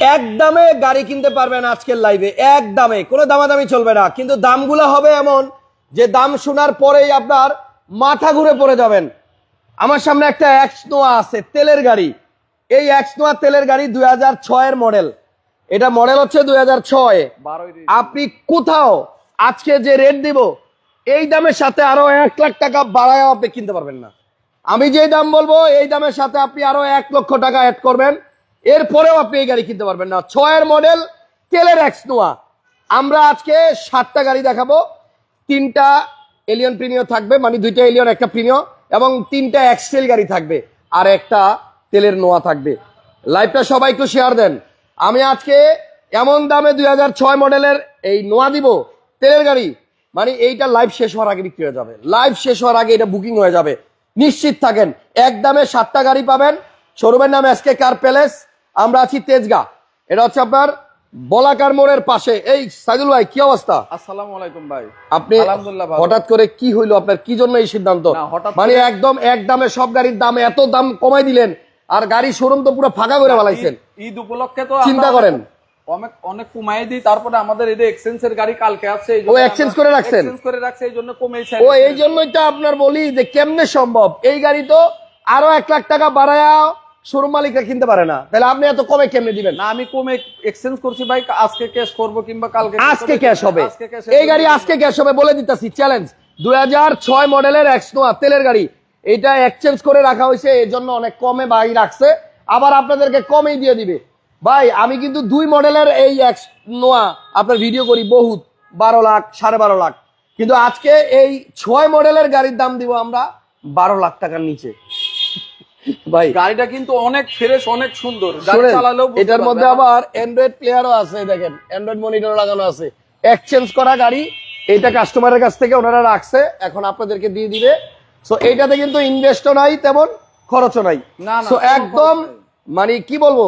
এক দামে গাড়ি কিনতে পারবেন আজকের লাইভে এক দামে। কোনো দামাদামি চলবে না কিন্তু দামগুলো হবে এমন যে দাম শোনার পরেই আপনার মাথা ঘুরে পড়ে যাবেন। আমার সামনে একটা নোয়া আছে তেলের গাড়ি। এই নোয়া তেলের গাড়ি দুই হাজার ছয়ের মডেল এটা মডেল হচ্ছে দুই হাজার ছয়। আপনি কোথাও আজকে যে রেট দিব এই দামের সাথে আরও এক লাখ টাকা বাড়ায় আপনি কিনতে পারবেন না। আমি যে দাম বলব এই দামের সাথে আপনি আরও এক লক্ষ টাকা অ্যাড করবেন। এরপরেও আপনি এই গাড়ি কিনতে পারবেন না। ছয়ের মডেল তেলের এক্স নোয়া। আমরা আজকে সাতটা গাড়ি দেখাবো। তিনটা এলিয়ন প্রিমিয় থাকবে মানে দুইটা এলিয়ন একটা প্রিমিয় এবং তিনটা এক্সটেল গাড়ি থাকবে, আর একটা তেলের নোয়া থাকবে। লাইভটা সবাই একটু শেয়ার দেন। আমি আজকে এমন দামে দুই হাজার ছয় মডেলের এই নোয়া দিব, তেলের গাড়ি। মানে এইটা লাইভ শেষ হওয়ার আগে বিক্রি হয়ে যাবে। লাইভ শেষ হওয়ার আগে এটা বুকিং হয়ে যাবে। নিশ্চিত থাকেন, এক দামে সাতটা গাড়ি পাবেন। শোরুমের নাম এসকে কার প্যালেস আমরা আছি তেজগা। এটা হচ্ছে আপনার বলাকার মোড়ের পাশে। এই সাইদুল ভাই কি অবস্থা? আসসালামু আলাইকুম ভাই। আপনি হঠাৎ করে কি হইল আপনার? কি জন্য এই সিদ্ধান্ত? মানে একদম এক দামে সব গাড়ির দাম এত দাম কমাই দিলেন আর গাড়ি শোরুম তো পুরো ফাঁকা করে বালাইছেন ঈদ- উপলক্ষে তো চিন্তা করেন। অনেক অনেক কমাই দিই তারপরে আমাদের এই যে এক্সচেঞ্জ গাড়ি কালকে আছে ও, exchange করে রাখছেন? এক্সচেঞ্জ করে রাখছে এই জন্য কমেছে ও এই জন্যই তো আপনার বলি যে কেমনে সম্ভব? এই গাড়ি তো আরও এক লাখ টাকা বাড়ায়া শোরুম মালিকরা কিনতে পারে না। তাহলে আপনি এত কমে কেমনে দিবেন? না আমি কমে এক্সচেঞ্জ করছি ভাই। আজকে ক্যাশ করব কিংবা কালকে আজকে ক্যাশ হবে। এই গাড়ি আজকে ক্যাশ হবে বলে দিতেছি। চ্যালেঞ্জ দুই হাজার ছয় মডেলের এক্সনোয়া তেলের গাড়ি। এটা এক্সচেঞ্জ করে রাখা হয়েছে এই জন্য অনেক কমে বাই রাখছে। আবার আপনাদেরকে কমেই দিয়ে দিবে। ভাই আমি কিন্তু দুই মডেলের এই এক্স নোয়া আপনার ভিডিও করি বহুত বারো লাখ সাড়ে বারো লাখ। কিন্তু আজকে এই ছয় মডেলের গাড়ির দাম দিব আমরা বারো লাখ টাকার নিচে। ভাই গাড়িটা কিন্তু অনেক ফ্রেশ অনেক সুন্দর। গাড়ি চালালেও এটার মধ্যে আবার অ্যান্ড্রয়েড প্লেয়ারও আছে দেখেন অ্যান্ড্রয়েড মনিটর লাগানো আছে। এক্সচেঞ্জ করা গাড়ি এটা কাস্টমারের কাছ থেকে ওনারা রাখছে এখন আপনাদেরকে দিয়ে দিবে। সো এইটাতে কিন্তু ইনভেস্টও নাই তেমন খরচও নাই। সো একদম মানে কি বলব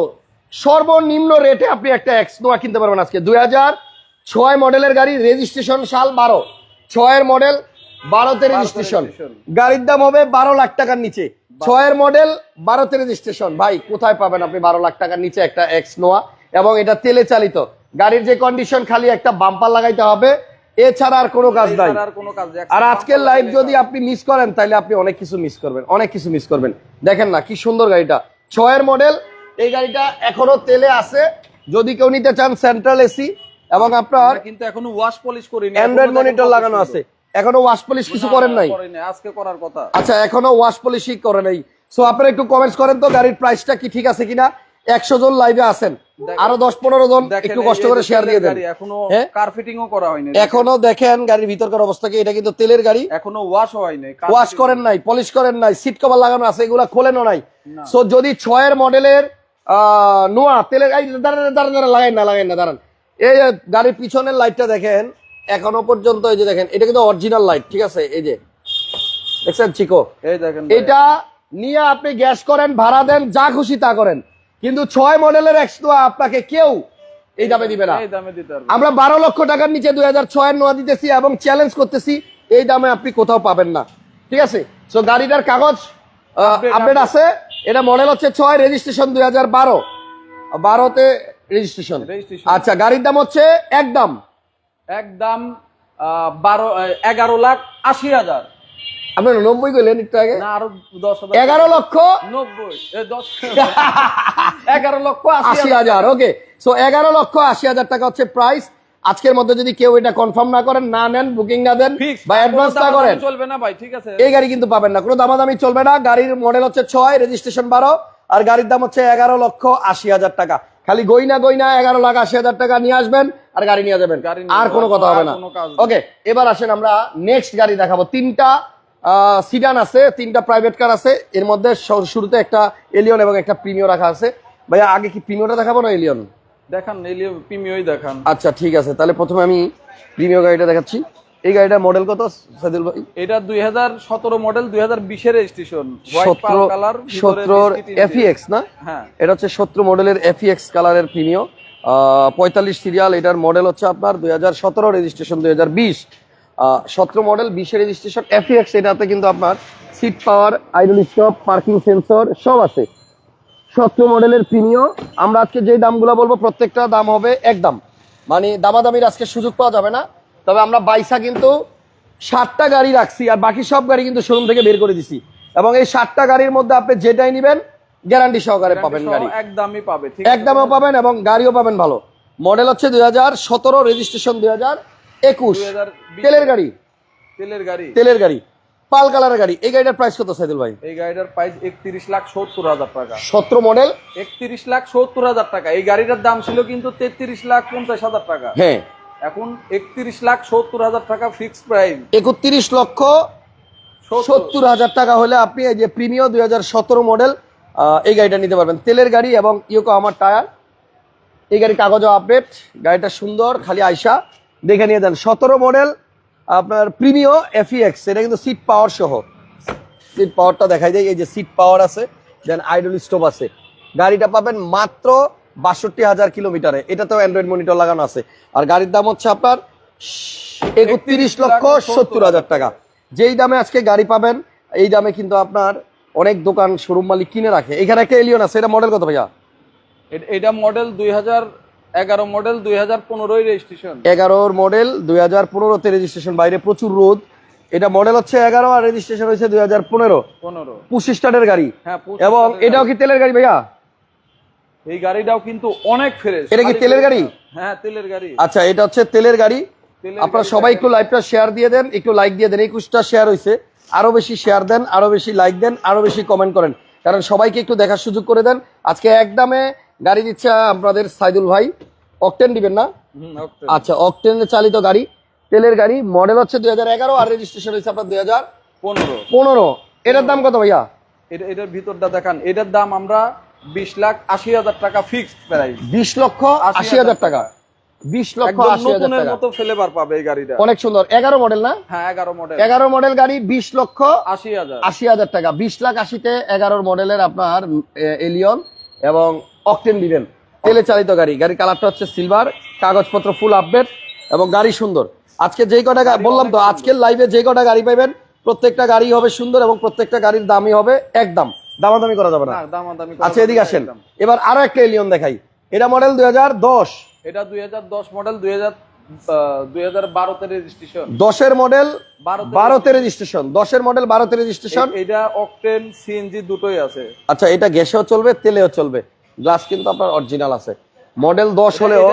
সর্বনিম্ন রেটে আপনি একটা এক্স নোয়া কিনতে পারবেন আজকে। দুই হাজার ছয় মডেলের গাড়ি রেজিস্ট্রেশন সাল বারো। ছয়ের মডেল বারোতে রেজিস্ট্রেশন। গাড়ির দাম হবে বারো লাখ টাকার নিচে। ছয়ের মডেল বারোতে রেজিস্ট্রেশন ভাই কোথায় পাবেন আপনি বারো লাখ টাকার নিচে একটা এক্স নোয়া এবং এটা তেলে চালিত। গাড়ির যে কন্ডিশন খালি একটা বাম্পার লাগাইতে হবে। এছাড়া আর কোনো কাজ নাই। আর কোনো কাজ নেই। আর আজকের লাইভ যদি আপনি মিস করেন তাহলে আপনি অনেক কিছু মিস করবেন। অনেক কিছু মিস করবেন। দেখেন না কি সুন্দর গাড়িটা। ছয়ের মডেল এই গাড়িটা এখনও তেলে আছে। যদি কেউ নিতে চান সেন্ট্রাল এসি এবং আপনার কিন্তু এখনও ওয়াশ পলিশ করিনি। অ্যান্ড্রয়েড মনিটর লাগানো আছে। এখনও ওয়াশ পলিশ কিছু করেন নাই? আজকে করার কথা। আচ্ছা এখনও ওয়াশ পলিশই করে নাই। সো আপনারা একটু কমেন্টস করেন তো গাড়ির প্রাইসটা কি ঠিক আছে কিনা? একশো জন লাইভে আছেন। আরও দশ পনেরো জন একটু কষ্ট করে শেয়ার দিয়ে দেন। এখনও হ্যাঁ? কার্পেটিংও করা হয়নি এখনও দেখেন গাড়ির ভিতরকার অবস্থা কি এটা কিন্তু তেলের গাড়ি। এখনও ওয়াশ হয়নি ওয়াশ করেন নাই পলিশ করেন নাই সিট কভার লাগানো আছে এগুলা খোলেনও নাই। সো যদি ছয়ের মডেলের আহ নোয়া তেলের এই দাঁড়ান দাঁড়ান দাঁড়ান লাগাই না লাগাই না দাঁড়ান। এই গাড়ির পিছনের লাইটটা দেখেন এখনও পর্যন্ত এই যে দেখেন এটা কিন্তু অরিজিনাল লাইট ঠিক আছে? এই যে দেখছেন চিকো? এই দেখেন এটা নিয়ে আপনি গ্যাস করেন ভাড়া দেন যা খুশি তা করেন। কিন্তু ছয় মডেলের এক্সট্রা আপনাকে কেউ এই দামে দিবে না। এই দামে দিতে পারবে। আমরা বারো লক্ষ টাকার নিচে দুই হাজার ছয়ের নোয়া দিতেছি এবং চ্যালেঞ্জ করতেছি এই দামে আপনি কোথাও পাবেন না। ঠিক আছে? সো গাড়িটার কাগজ আপডেট আছে। এটা মডেল হচ্ছে ছয় রেজিস্ট্রেশন দুই হাজার বারো। বারোতে রেজিস্ট্রেশন আচ্ছা গাড়ির দাম হচ্ছে একদম একদম বারো এগারো লাখ আশি হাজার। আপনার নব্বই করলেন একটু আগে? না আরও দশ এগারো লক্ষ? নব্বই দশ। এগারো লক্ষ আশি আশি হাজার। ওকে সো এগারো লক্ষ আশি হাজার টাকা হচ্ছে প্রাইস আজকের মধ্যে যদি কেউ এটা কনফার্ম না করেন না নেন বুকিং না দেন বা অ্যাডভান্স না করেন চলবে না ভাই ঠিক আছে। এই গাড়ি কিন্তু পাবেন না। কোনো দামাদামি চলবে না। গাড়ির মডেল হচ্ছে ছয় রেজিস্ট্রেশন বারো আর গাড়ির দাম হচ্ছে এগারো লক্ষ আশি হাজার টাকা। খালি গইনা গইনা এগারো লাখ আশি হাজার টাকা নিয়ে আসবেন। আর গাড়ি নিয়ে যাবেন। আর কোনো কথা হবে না। ওকে এবার আসেন আমরা নেক্সট গাড়ি দেখাবো। তিনটা সিডান আছে তিনটা প্রাইভেট কার আছে। এর মধ্যে শুরুতে একটা এলিয়ন এবং একটা প্রিমিয় রাখা আছে। ভাইয়া আগে কি প্রিমিয়টা দেখাবো না এলিয়ন দেখান প্রিমিয়ই দেখান। আচ্ছা ঠিক আছে। তাহলে প্রথমে আমি প্রিমিয় গাড়িটা দেখাচ্ছি। এই গাড়িটার মডেল কত সাদিল ভাই? এটা দুই হাজার সতেরো মডেল দুই হাজার বিশের রেজিস্ট্রেশন সতেরো সতেরোর এফিএক্স না? হ্যাঁ। এটা হচ্ছে সতেরো মডেলের এফিএক্স কালারের প্রিমিয় পঁয়তাল্লিশ সিরিয়াল, এটার মডেল হচ্ছে আপনার দুই হাজার সতেরো রেজিস্ট্রেশন দুই হাজার বিশ। সতেরো মডেল বিশে রেজিস্ট্রেশন এফিএক্স এটাতে কিন্তু আপনার seat power idle stop parking sensor সব আছে। সতেরো মডেলের প্রিমিয় আমরা আজকে যে দামগুলো বলব, প্রত্যেকটা দাম হবে একদম। মানে দামাদামির আজকে সুযোগ পাওয়া যাবে না। তবে আমরা বাইসা কিন্তু ষাটটা গাড়ি রাখছি, আর বাকি সব গাড়ি কিন্তু শোরুম থেকে বের করে দিছি। এবং এই ষাটটা গাড়ির মধ্যে আপনি যেটাই নেবেন গ্যারান্টি সহকারে পাবেন গাড়ি। একদমই পাবে ঠিক একদমও পাবেন এবং গাড়িও পাবেন ভালো। মডেল হচ্ছে দুই হাজার সতেরো রেজিস্ট্রেশন দুই হাজার একুশ। 2020 তেলের গাড়ি। তেলের গাড়ি। তেলের গাড়ি। পাল কালারের গাড়ি। এই গাড়িটার প্রাইস কত সাইদুল ভাই? এই গাড়িটার প্রাইস একত্রিশ লাখ সত্তর হাজার টাকা। সতেরো মডেল? একত্রিশ লাখ সত্তর হাজার টাকা। এই গাড়িটার দাম ছিল কিন্তু তেত্রিশ লাখ পঞ্চাশ হাজার টাকা। হ্যাঁ। এখন একত্রিশ লাখ সত্তর হাজার টাকা ফিক্সড প্রাইস একত্রিশ লক্ষ সত্তর। হাজার টাকা হলে আপনি এই যে প্রিমিয় দুই হাজার সতেরো মডেল এই গাড়িটা নিতে পারবেন। তেলের গাড়ি এবং ইউকো আমার টায়ার। এই গাড়ির কাগজও আপডেট গাড়িটা সুন্দর, খালি আইসা দেখে নিয়ে দেন সতেরো মডেল আপনার প্রিমিয় এফিএক্স এটা কিন্তু সিট পাওয়ার সহ। সিট পাওয়ারটা দেখাই যায় এই যে সিট পাওয়ার আছে দেন আইডল স্টোভ আছে। গাড়িটা পাবেন মাত্র বাষট্টি হাজার কিলোমিটারে। এটাতেও অ্যান্ড্রয়েড মনিটর লাগানো আছে। আর গাড়ির দাম হচ্ছে আপনার একত্রিশ লক্ষ সত্তর হাজার টাকা। যেই দামে আজকে গাড়ি পাবেন, এই দামে কিন্তু আপনার অনেক দোকান শোরুম মালিক কিনে রাখে। এখানে একটা এলিয়ন আছে এটা মডেল কত ভাইয়া? এটা মডেল দুই হাজার এগারো মডেল দুই হাজার পনেরোই রেজিস্ট্রেশন এগারোর মডেল দুই হাজার পনেরোতে রেজিস্ট্রেশন বাইরে প্রচুর রোদ। এটা মডেল হচ্ছে এগারো আর রেজিস্ট্রেশন হয়েছে দুই হাজার পনেরো। পনেরো। পঁচিশ স্টার্টের গাড়ি। হ্যাঁ এবং এটাও কি তেলের গাড়ি ভাইয়া? এই গাড়িটাও কিন্তু অনেক ফ্রেশ এটা কি তেলের গাড়ি? হ্যাঁ তেলের গাড়ি। আচ্ছা এটা হচ্ছে তেলের গাড়ি। আপনারা সবাই একটু লাইভটা শেয়ার দিয়ে দেন একটু লাইক দিয়ে দেন একুশটা শেয়ার হয়েছে। আরও বেশি শেয়ার দেন আরও বেশি লাইক দেন আরও বেশি কমেন্ট করেন। কারণ সবাইকে একটু দেখার সুযোগ করে দেন। আজকে একদমে গাড়ি দিচ্ছে আপনাদের সাইদুল ভাই। অকটেন দিবেন না। আচ্ছা অকটেনে চালিত গাড়ি। তেলের গাড়ি মডেল হচ্ছে দুই হাজার এগারো আর রেজিস্ট্রেশন হয়েছে আপনার দুই হাজার পনেরো। পনেরো। এটার দাম কত ভাইয়া? এটার ভিতরটা দেখান। এটার দাম আমরা বিশ লাখ আশি হাজার টাকা ফিক্সড প্রাইস বিশ লক্ষ আশি হাজার টাকা। বিশ লক্ষ হাজার টাকা। মতো ফ্লেভার পাবে এই গাড়িটা। অনেক সুন্দর। এগারো মডেল না? হ্যাঁ এগারো মডেল এগারো মডেল গাড়ি বিশ লক্ষ আশি হাজার। আশি হাজার টাকা। বিশ লাখ আশিতে এগারোর মডেলের আপনার এলিয়ন এবং অকটেন দিবেন তেলে চালিত গাড়ি। গাড়ির কালারটা হচ্ছে সিলভার কাগজপত্র ফুল আপডেট এবং গাড়ি সুন্দর। আজকে যেই কটা বললাম তো আজকের লাইভে যে কটা গাড়ি পাবেন প্রত্যেকটা গাড়ি হবে সুন্দর এবং প্রত্যেকটা গাড়ির দামই হবে একদম। দামাদামি করা যাবে না। আচ্ছা এদিকে আসেন। এবার আরও একটা এলিয়ন দেখাই। এটা মডেল দুই হাজার দশ। এটা দুই হাজার দশ মডেল দুই রেজিস্ট্রেশন দশের মডেল বারোতে রেজিস্ট্রেশন দশের মডেল বারোতে রেজিস্ট্রেশন এটা অকটেন সিএনজি দুটোই আছে। আচ্ছা এটা গ্যাসেও চলবে তেলেও চলবে। গ্লাস কিন্তু আপনার অরিজিনাল আছে। মডেল দশ হলেও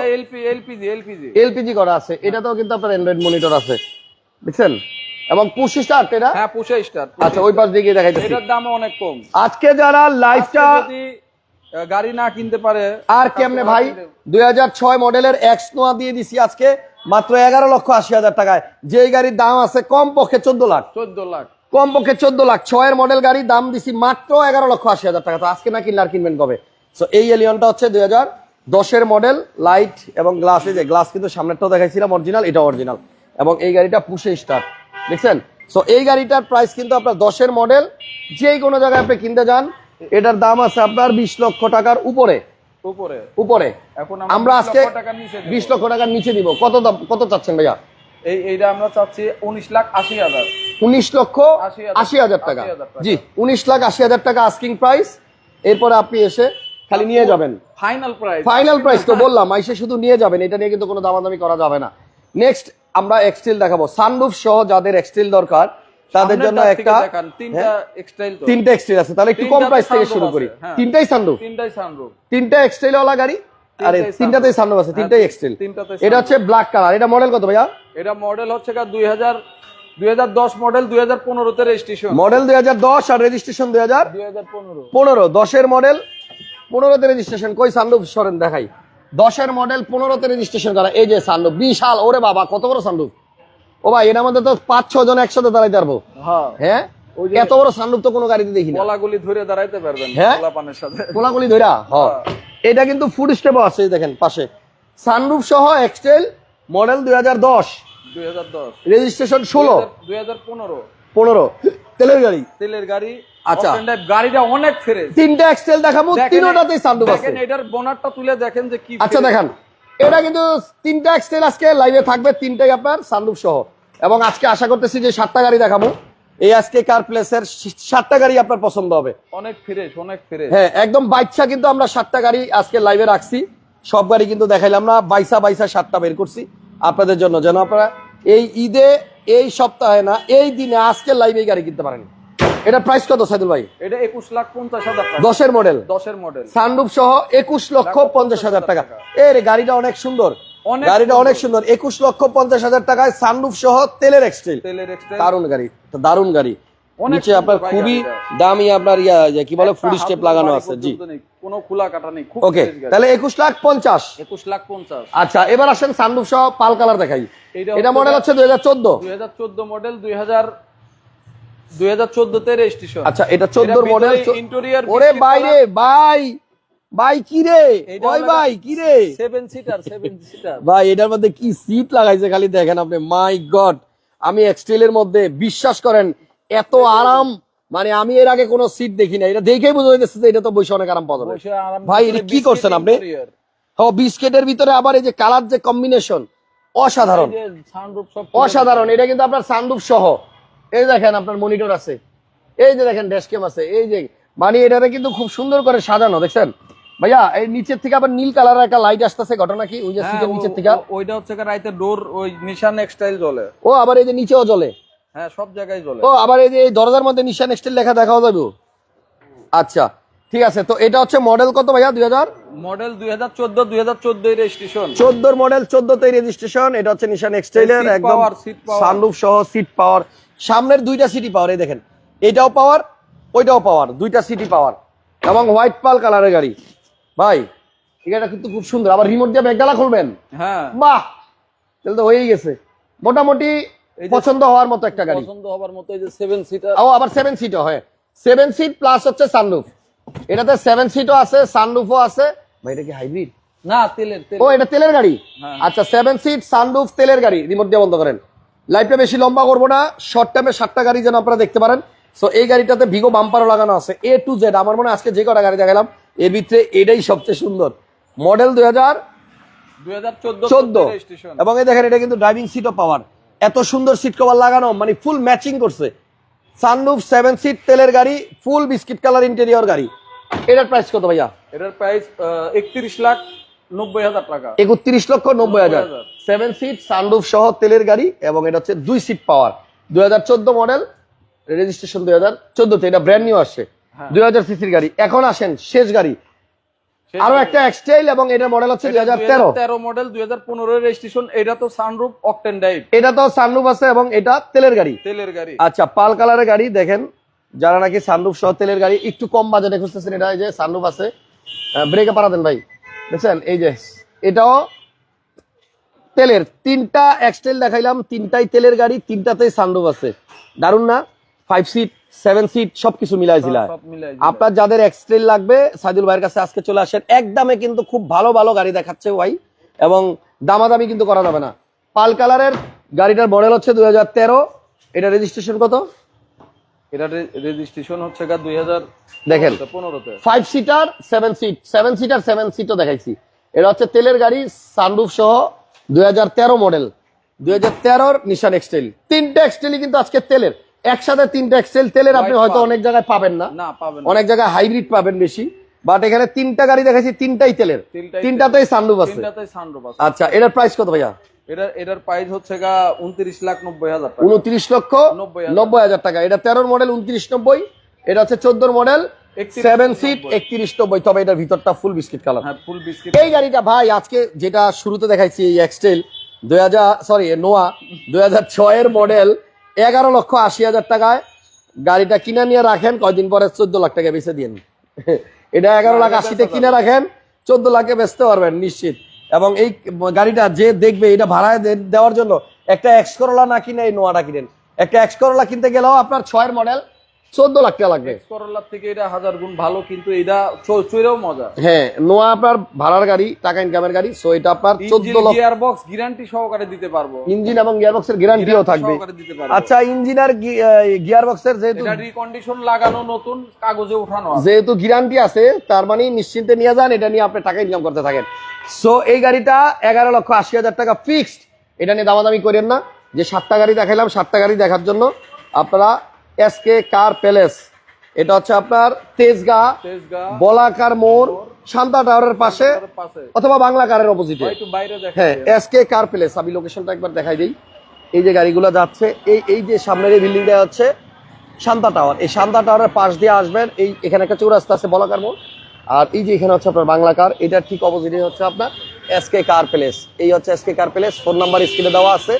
এলপিজি এলপিজি এলপিজি করা আছে। এটাতেও কিন্তু আপনার অ্যান্ড্রয়েড মনিটর আছে। বুঝছেন? এবং পুশি স্টার্ট এটা? হ্যাঁ আচ্ছা ওই পাশ দিকে দেখাইতেছি। এটার দাম অনেক কম। আজকে যারা লাইভটা গাড়ি না কিনতে পারে। আর কেমনে ভাই? দুই হাজার ছয় মডেলের এক্স নোয়া দিয়ে দিছি আজকে মাত্র এগারো লক্ষ আশি হাজার টাকায়। যে গাড়ির দাম আছে কম পক্ষে চোদ্দ লাখ। চোদ্দ লাখ। কম পক্ষে চোদ্দ লাখ। ছয়ের মডেল গাড়ি দাম দিছি মাত্র এগারো লক্ষ আশি হাজার টাকা। তো আজকে না কিনলে আর কিনবেন কবে? সো এই এলিয়নটা হচ্ছে দুই হাজার দশের মডেল লাইট এবং গ্লাস এই যে গ্লাস কিন্তু সামনেরটাও দেখাইছিলাম অরিজিনাল এটা অরিজিনাল এবং এই গাড়িটা পুষে স্টার্ট দেখছেন? সো এই গাড়িটার প্রাইস কিন্তু আপনার দশের মডেল যেই কোনো জায়গায় আপনি কিনতে যান এটার দাম আছে আপনার বিশ লক্ষ টাকার উপরে। উপরে। আমরা আজকে। বিশ লক্ষ টাকার নিচে দিব। কত দাম কত চাচ্ছেন ভাইয়া? এই এইটা আমরা চাচ্ছি উনিশ লাখ আশি হাজার। উনিশ লক্ষ আশি হাজার টাকা। জি উনিশ লাখ আশি হাজার টাকা আস্কিং প্রাইস এরপরে আপনি এসে খালি নিয়ে যাবেন। ফাইনাল প্রাইস ফাইনাল প্রাইস তো বললাম শুধু নিয়ে যাবেন। এটা নিয়ে কিন্তু কোনো দামাদামি করা যাবে না। নেক্সট আমরা এক্সটেল দেখাবো। সানরুফ সহ যাদের এক্সটেল দরকার তাদের জন্য একটা তিনটা হ্যাঁ, এক্সটাইল তো। এক্সটেল আছে তাহলে একটু কম প্রাইস থেকে শুরু করি। হ্যাঁ। তিনটাই সানরুফ তিনটাই সানরুফ তিনটা এক্সটেল ওয়ালা গাড়ি? আরে তিনটাই তিনটাতেই সানরুফ আছে হ্যাঁ, তিনটাই তিনটাতে এটা হচ্ছে ব্ল্যাক কালার এটা মডেল কত ভাইয়া? এটা মডেল হচ্ছে দুই হাজার দশ মডেল দুই হাজার পনেরোতে রেজিস্ট্রেশন মডেল দুই হাজার দশ আর রেজিস্ট্রেশন দুই হাজার দুই হাজার পনেরো। পনেরো দশের মডেল পনেরোতে রেজিস্ট্রেশন কই সানরুফ সরেন দেখাই। দশের মডেল পনেরোতে রেজিস্ট্রেশন করা এই যে সানরুফ বিশাল ওরে বাবা কত বড় সানরুফ ও ভাই এর মধ্যে তো পাঁচ ছ জন একসাথে দাঁড়াইতে পারব। হ্যাঁ। হ্যাঁ? এত বড় সানরুফ তো কোনো গাড়িতে দেখি না। গলাগুলি ধরে দাঁড়াইতে পারবেন হ্যাঁ? সাথে। কোলাগুলি ধরা হ্যাঁ। এটা কিন্তু ফুড স্টেপও আছে দেখেন পাশে। সানরুফ সহ এক্সটেল মডেল দুই হাজার দশ। দুই হাজার দশ। রেজিস্ট্রেশন ষোলো। দুই হাজার পনেরো। পনেরো। তেলের গাড়ি? তেলের গাড়ি আচ্ছা। গাড়িটা অনেক ফ্রেশ। তিনটা এক্সটেল দেখাবো তিনোটাতেই সানরুফ আছে দেখেন এটার বোনারটা তুলে দেখেন যে কি আচ্ছা। দেখান। এটা কিন্তু তিনটা এক্সটেল আজকে লাইভে থাকবে তিনটাই আপনার সানরুফ সহ। এবং আজকে আশা করতেছি যে সাতটা গাড়ি দেখাবো। এই আজকে কার প্লেসের সাতটা গাড়ি আপনার পছন্দ হবে। অনেক ফ্রেশ অনেক ফ্রেশ হ্যাঁ একদম বাইচ্ছা কিন্তু আমরা সাতটা গাড়ি আজকে লাইভে রাখছি। সব গাড়ি কিন্তু দেখাইলাম না বাইসা বাইসা সাতটা বের করছি আপনাদের জন্য। যেন আপনারা এই ঈদে এই সপ্তাহে না এই দিনে আজকে লাইভে গাড়ি কিনতে পারেন। এটা প্রাইস কত সাইদুল ভাই? এটা একুশ লাখ পঞ্চাশ হাজার টাকা। দশের মডেল দশের মডেল সানরুফ সহ একুশ লক্ষ পঞ্চাশ হাজার টাকা। এর গাড়িটা অনেক সুন্দর। গাড়িটা অনেক সুন্দর। একুশ লক্ষ পঞ্চাশ হাজার টাকায় সানরুফ সহ তেলের এক্সটেল তেলের দারুণ গাড়ি। তো দারুণ গাড়ি। নিচে আপনার খুবই দামি আপনার ইয়া কি বলে ফুল স্টেপ লাগানো আছে জি। কোনো খোলা কাটা নেই। ওকে তাহলে একুশ লাখ পঞ্চাশ। একুশ লাখ পঞ্চাশ। আচ্ছা এবার আসেন সানরুফ সহ পাল কালার দেখাই। এটা মডেল হচ্ছে দুই হাজার চোদ্দ। দুই হাজার চোদ্দ মডেল দুই হাজার রেজিস্ট্রেশন আচ্ছা এটা চোদ্দোর মডেল ইন্টেরিয়র ওরে বাইরে ভাই ভাই কি রে? ওই ভাই কি রে? সেভেন সিটার সেভেন সিটার ভাই এটার মধ্যে কি সিট লাগাইছে খালি দেখেন আপনি। মাই গড আমি এক্সটেলের মধ্যে বিশ্বাস করেন এত আরাম। মানে আমি এর আগে কোনো সিট দেখি না এটা দেখেই বোঝা যাচ্ছে যে এটা তো বসে অনেক আরাম পাওয়া যাবে। ভাই, এটা কি করছেন আপনি? ও বিস্কেটের ভিতরে আবার এই যে কালার যে কম্বিনেশন অসাধারণ। অসাধারণ। এটা কিন্তু আপনার সানরুফ সহ। এই দেখেন আপনার মনিটর আছে। এই যে দেখেন ড্যাশক্যাম আছে। এই যে মানে এটারে কিন্তু খুব সুন্দর করে সাজানো দেখছেন? ভাইয়া এই নিচের থেকে আবার নীল কালারের একটা লাইট আসতেছে ঘটনা কি? ওই যে সিটের নিচের থেকে? ওইটা হচ্ছে রাইতে ডোর ওই নিশান এক্সটাইল জ্বলে। ও আবার এই যে নিচেও জ্বলে। হ্যাঁ সব জায়গায় জ্বলে। ও আবার এই যে এই দরজার মধ্যে নিশান এক্সটেল লেখা দেখাও যাবে। আচ্ছা ঠিক আছে। তো এটা হচ্ছে মডেল কত ভাইয়া দুই হাজার? মডেল দুই হাজার চোদ্দ দুই হাজার চোদ্দ রেজিস্ট্রেশন চোদ্দোর মডেল চোদ্দতে রেজিস্ট্রেশন এটা হচ্ছে নিশান এক্সটেলের Seat একদম সানরুফ সহ সিট পাওয়ার সামনের দুইটা সিটি পাওয়ার এই দেখেন। এটাও পাওয়ার ওইটাও পাওয়ার দুইটা সিটি পাওয়ার এবং হোয়াইট পাল কালারের গাড়ি। ভাই এটা কিন্তু খুব সুন্দর। আবার রিমোট দিয়ে ব্যাগডালা খুলবেন? হ্যাঁ। বাহ! তাহলে তো হয়েই গেছে। মোটামুটি পছন্দ হওয়ার মতো একটা গাড়ি। পছন্দ হবার মতো এই যে সেভেন সিটার ও আবার সেভেন সিটও হয়। সেভেন সিট প্লাস হচ্ছে সানরুফ এটাতে সেভেন সিটও আছে সানরুফও আছে। ভাই এটা কি হাইব্রিড না তেলের তেল ও এটা তেলের গাড়ি? হ্যাঁ। আচ্ছা সেভেন সিট সানরুফ তেলের গাড়ি। রিমোট দিয়ে বন্ধ করেন। লাইফটা বেশি লম্বা করব না শর্ট টাইমে সাতটা গাড়ি যেন আপনারা দেখতে পারেন। সো এই গাড়িটাতে ভিগো বাম্পারও লাগানো আছে এ টু জেড আমার মনে আজকে যে কটা গাড়ি দেখালাম এর ভিতরে এটাই সবচেয়ে সুন্দর। মডেল দুই হাজার চোদ্দ এবং এই দেখেন এটা কিন্তু ড্রাইভিং সিটও পাওয়ার এত সুন্দর সিট কভার লাগানো মানে ফুল ম্যাচিং করছে। সানরুফ সেভেন সিট তেলের গাড়ি ফুল বিস্কিট কালার ইন্টেরিয়র গাড়ি। এটার প্রাইস কত ভাইয়া? এটার প্রাইস একত্রিশ লাখ নব্বই হাজার টাকা। একত্রিশ লক্ষ নব্বই হাজার। 90,000 সেভেন সিট সানরুফ সহ তেলের গাড়ি এবং এটা হচ্ছে দুই সিট পাওয়ার দুই হাজার চোদ্দ মডেল রেজিস্ট্রেশন দুই হাজার চোদ্দতে এটা ব্র্যান্ড নিউ আসছে। হ্যাঁ। দুই হাজার সিসির গাড়ি। এখন আসেন শেষ গাড়ি। আরও একটা এক্সটাইল এবং এটার মডেল হচ্ছে দুই হাজার তেরো। তেরো মডেল রেজিস্ট্রেশন এটা তো সানরুফ অকটেন এটা তো সানরুফ আছে এবং এটা তেলের গাড়ি। তেলের গাড়ি। আচ্ছা পাল কালারের গাড়ি দেখেন যারা নাকি সানরুফ সহ তেলের গাড়ি একটু কম বাজেটে খুঁজতেছেন এটা এই যে সানরুফ আছে। ব্রেকে পারা দেন ভাই। দেখছেন? এই যে এটাও তেলের তিনটা এক্সটেল দেখাইলাম তিনটাই তেলের গাড়ি তিনটাতেই সানরুফ আছে। দারুণ না? ফাইভ সিট সেভেন সিট সবকিছু মিলাই আপনার যাদের এক্সটেল লাগবে সাইদুল ভাইয়ের কাছে আজকে চলে আসেন। এক দামে কিন্তু খুব ভালো ভালো গাড়ি দেখাচ্ছে ভাই এবং দামাদামি কিন্তু করা যাবে না। পাল কালারের গাড়িটার মডেল হচ্ছে দুই হাজার তেরো। এটা রেজিস্ট্রেশন কত? এটা রেজিস্ট্রেশন হচ্ছে গা দুই হাজার দেখেন পনেরোতে। ফাইভ সিটার সিট সিটার সিটও দেখাইছি। এটা হচ্ছে তেলের গাড়ি সানরুফ সহ দুই হাজার তেরো মডেল নিশান এক্সটেল তিনটা এক্সটেলই কিন্তু আজকে তেলের। একসাথে তিনটা এক্সটেল তেলের আপনি হয়তো অনেক জায়গায় পাবেন না। না পাবেন অনেক জায়গায় হাইব্রিড পাবেন বেশি। বাট এখানে তিনটা গাড়ি দেখাচ্ছি তিনটাই তেলের। তিনটাতেই সানরুফ আছে। তিনটাতেই সানরুফ আছে। আচ্ছা এটার প্রাইস কত ভাইয়া? এটা এটার প্রাইস হচ্ছে গা উনত্রিশ লাখ নব্বই হাজার উনত্রিশ লক্ষ নব্বই হাজার। টাকা। এটা তেরোর মডেল উনত্রিশ নব্বই। এটা হচ্ছে চোদ্দোর মডেল সেভেন। সিট একত্রিশ নব্বই। তবে এটার ভিতরটা ফুল বিস্কিট কালার হ্যাঁ ফুল বিস্কিট এই গাড়িটা ভাই আজকে যেটা শুরুতে দেখাইছি এই এক্সটেল দুই হাজার সরি নোয়া দুই হাজার ছয়ের মডেল এগারো লক্ষ আশি হাজার টাকায়। গাড়িটা কিনে নিয়ে রাখেন কয়দিন পরে চোদ্দ লাখ টাকা বেচে দিন এটা এগারো লাখ আশিতে কিনে রাখেন চোদ্দ লাখে বেচতে পারবেন নিশ্চিত। এবং এই গাড়িটা যে দেখবে, এটা ভাড়ায় দেওয়ার জন্য একটা এক্স করোলা না কিনে এই নোয়াটা কিনেন। একটা এক্স করোলা কিনতে গেলেও আপনার ছয়ের মডেল চোদ্দ লাখ টাকা লাগবে। করলার থেকে এটা হাজার গুণ ভালো কিন্তু এটা চ- চড়েও মজা। হ্যাঁ নোয়া আপনার ভাড়ার গাড়ি টাকা ইনকামের গাড়ি সো এটা আপনার চোদ্দ লক্ষ গিয়ার বক্স গ্যারান্টি সহকারে দিতে পারব। ইঞ্জিন এবং গিয়ারবক্সের গ্যারান্টিও থাকবে। আচ্ছা ইঞ্জিন আর গিয়ারবক্সের যেহেতু এটা রিকন্ডিশন লাগানো নতুন কাগজে উঠানো আছে। যেহেতু গ্যারান্টি আছে তার মানে নিশ্চিন্তে নিয়ে যান এটা নিয়ে আপনি টাকা ইনকাম করতে থাকেন। সো এই গাড়িটা এগারো লক্ষ আশি হাজার টাকা ফিক্সড এটা নিয়ে দামাদামি করেন না। যে সাতটা গাড়ি দেখাইলাম সাতটা গাড়ি দেখার জন্য আপনারা এসকে কার প্যালেস এটা হচ্ছে আপনার তেজগাঁ বলাকার মোড় শান্তা টাওয়ারের পাশে অথবা বাংলা কারের অপোজিটে হ্যাঁ এসকে কার প্লেস আমি লোকেশনটা একবার দেখাই দিই। এই যে গাড়িগুলো যাচ্ছে এই এই যে সামনের এই বিল্ডিংটা হচ্ছে শান্তা টাওয়ার। এই শান্তা টাওয়ারের পাশ দিয়ে আসবেন এই এখানে একটা চৌরাস্তা আছে বলাকার মোড়। আর এই যে এখানে হচ্ছে আপনার বাংলা কার এটার ঠিক অপোজিটে হচ্ছে আপনার এসকে কার প্যালেস এই হচ্ছে SK car palace phone number স্ক্রিনে দেওয়া আছে।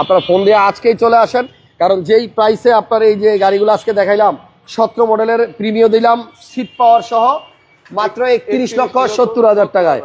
আপনারা ফোন দিয়ে আজকেই চলে আসেন। কারণ যেই প্রাইসে আপনার এই যে গাড়িগুলো আজকে দেখাইলাম, সতেরো মডেলের প্রিমিয় দিলাম সিট পাওয়ার সহ মাত্র একত্রিশ লক্ষ সত্তর হাজার টাকায়।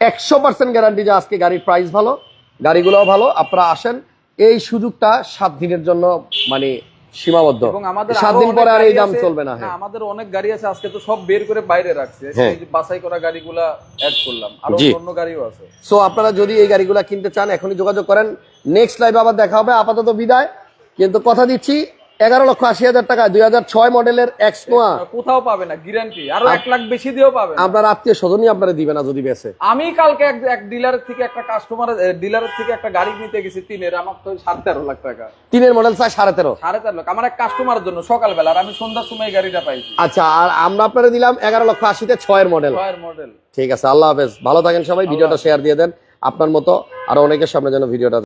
একশো পার্সেন্ট গ্যারান্টি যে আজকে গাড়ির প্রাইস ভালো, গাড়িগুলোও ভালো, আপনারা আসেন, এই সুযোগটা সাত দিনের জন্য মানে সীমাবদ্ধ। এবং আমাদের সাত দিন পরে আর এই দাম চলবে না হ্যাঁ, হ্যাঁ। আমাদের অনেক গাড়ি আছে আজকে তো সব বের করে বাইরে রাখছে। হ্যাঁ। বাছাই করা গাড়িগুলা অ্যাড করলাম। আরও অন্য গাড়িও আছে। সো আপনারা যদি এই গাড়িগুলা কিনতে চান এখনই যোগাযোগ করেন। নেক্সট লাইভে আবার দেখা হবে। আপাতত বিদায়। কিন্তু কথা দিচ্ছি এগারো লক্ষ আশি হাজার টাকা দুই হাজার ছয় মডেলের এক্সনোয়া কোথাও পাবে না গ্যারান্টি আরও এক লাখ বেশি দিয়েও পাবে আপনার আত্মীয় স্বজনই আপনারা দিবে না যদি বেছে আমি কালকে এক ডিলারের থেকে একটা কাস্টমার ডিলারের থেকে একটা গাড়ি নিতে গেছি তিনের। আমার তো সাড়ে তেরো লাখ টাকা। তিনের মডেল চাই সাড়ে তেরো। সাড়ে তেরো লাখ। আমার এক কাস্টমারের জন্য সকালবেলা আর আমি সন্ধ্যার সময় গাড়িটা পাইছি। আচ্ছা আর আমরা আপনারা দিলাম এগারো লক্ষ আশিতে ছয়ের মডেল ছয়ের মডেল ঠিক আছে আল্লাহ হাফেজ। ভালো থাকেন সবাই ভিডিওটা শেয়ার দিয়ে দেন। আপনার মতো আরও অনেকের সামনে যেন ভিডিওটা